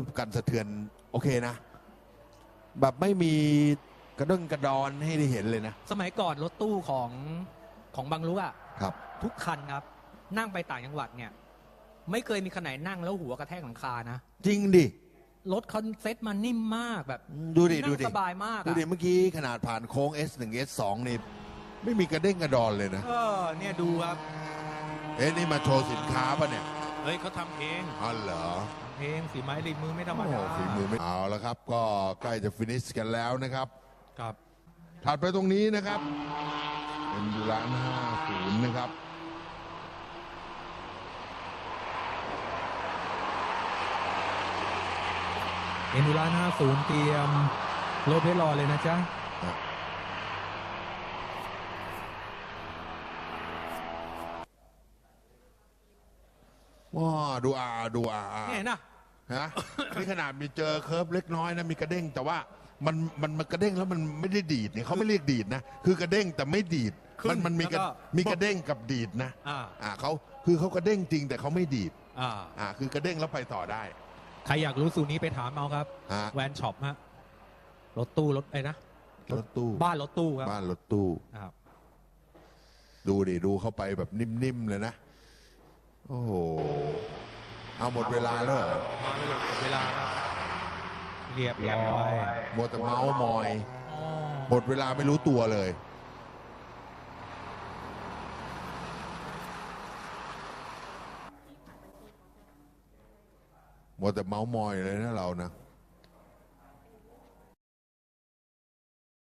อ้โหแล้วกันสะเทือนโอเคนะ แบบไม่มีกระด้งกระดอนให้ได้เห็นเลยนะ สมัยก่อนรถตู้ของของบางลุกอะครับ ทุกคันครับ นั่งไปต่างจังหวัดเนี่ย ไม่เคยมีคันไหนนั่งแล้วหัวกระแทกหลังคานะ จริงดิ รถคอนเซ็ตมันนิ่มมากแบบดูดินั่ดูงดิสบายมากดูอะดิเมื่อกี้ขนาดผ่านโค้ง S1 S2 นี่ไม่มีกระเด้งกระดอนเลยนะ เออเนี่ยดูครับ เอ๊ะนี่มาโชว์สินค้าป่ะเนี่ย เฮ้ยเขาทำเองอ๋อเหรอทำเองฝีไม้ลายมือไม่ธรรมโอ้โหดาฝีมือไม่เอาแล้วครับ ก็ใกล้จะฟินิชกันแล้วนะครับ ครับ ถัดไปตรงนี้นะครับ เป็นยูร้านห้าศูนย์นะครับ เอ็นดูร้านห้าศูนย์เตรียมรถไว้รอเลยนะจ๊ะ ว้าดูอาดูอาเนี่ยนะฮะนี่ขนาดมีเจอเคิร์ฟเล็กน้อยนะมีกระเด้งแต่ว่ามันมันมันกระเด้งแล้วมันไม่ได้ดีดเนี่ยเขาไม่เรียกดีดนะ คือกระเด้งแต่ไม่ดีดขึ้นมันมันมีกระแล้วก็มีกระเด้งกับดีดนะอ่า อ่าเขาคือเขากระเด้งจริงแต่เขาไม่ดีดอ่าอ่าคือกระเด้งแล้วไปต่อได้ ใครอยากรู้สูตรนี้ไปถามเอาครับ ฮะ แวนช็อปฮะรถตู้รถไอ้นะรถตู้บ้านรถตู้ครับบ้านรถตู้ ครับ ดูดิดูเข้าไปแบบนิ่มๆเลยนะ โอ้โห เอาหมดเวลาแล้วเหรอมาไม่หมดเวลาครับเรียบร้อยหมดแต่เมาส์มอย อ๋อหมดเวลาไม่รู้ตัวเลย หมดแต่เมาส์มอยเลยนะเรานะ